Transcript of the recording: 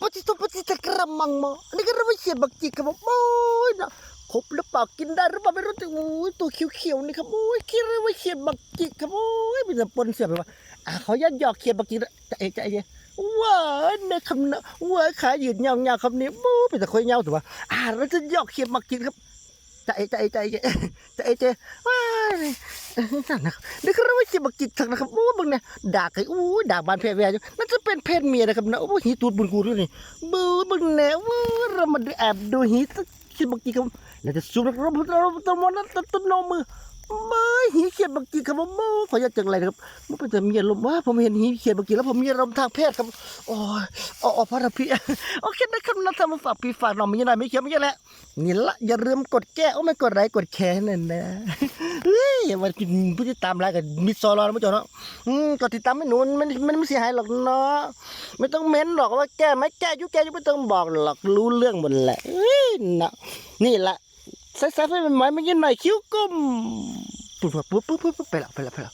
ปฏิทุปฏิตะกระมังมาอันนี้ก็เรียกว่าเขียดบักจิกครับผมโอ้ยนะครบหรือเปล่ากินได้หรือเปล่าไม่รู้แต่โอ้ยตัวเขียวๆนี่ครับโอ้ยคิดเรียกว่าเขียดบักจิกครับโอ้ยมีแต่ปนเสียไปว่าอะเขายัดหยอกเขียดบักจิกจะเอะจะเอะว้ายในคำนะว้าขายืดยาวๆคำนี้โอ้ยเป็นแต่คอยเงาถือว่าอะเราจะหยอกเขียดบักจิกครับจะเอะจะเอะจะเอะจะเอะจะว้า ยนั่นนะครับนี่ก็เรียกว่าเขียดบักจิกทักนะครับโอ้ยมึงเนี่ยด่าใครโอ้ด่าบานแพรแวร์อยู่นั่นจะเป็นเพศเมียนะครับนะโอ้หีตูดบุญกูด้วยนี่บูบึงแนวเรามาดูแอบดูหิตคิดบักจีครับแล้วจะซูมเราเราตัวมันนั้นต้นนมือเมื่อหีเขียนบักจีครับผมขออยากจังไรครับมันเป็นแต่มีอารมณ์ว่าผมเห็นหีเขียนบักจีแล้วผมมีอารมณ์ทางเพศครับโอ้ยอ๋อพระพี่โอเคนะครับนะทำมาฝากพี่ฝากน้องมีอะไรไม่เขียวไม่เขียวแล้วนี่ละอย่าลืมกดแก้โอ้ไม่กดไลค์กดแชร์นั่นนะ มันกินผู้ติดตามไลค์กับมิซอรอนะผู้ชมเนาะอืมก็ติดตามไม่หนุนมันมันไม่เสียหายหรอกเนาะไม่ต้องเม้นหรอกว่าแก้ไหมแก้อยุแก้อยุไม่ต้องบอกหรอกรู้เรื่องหมดแหละเอ้ยนะนี่แหละใส่ใส่ให้มันไหมไม่ยินหน่อยคิ้วก้มปุ๊บปุ๊บปุ๊บปุ๊บไปละไปละไปละ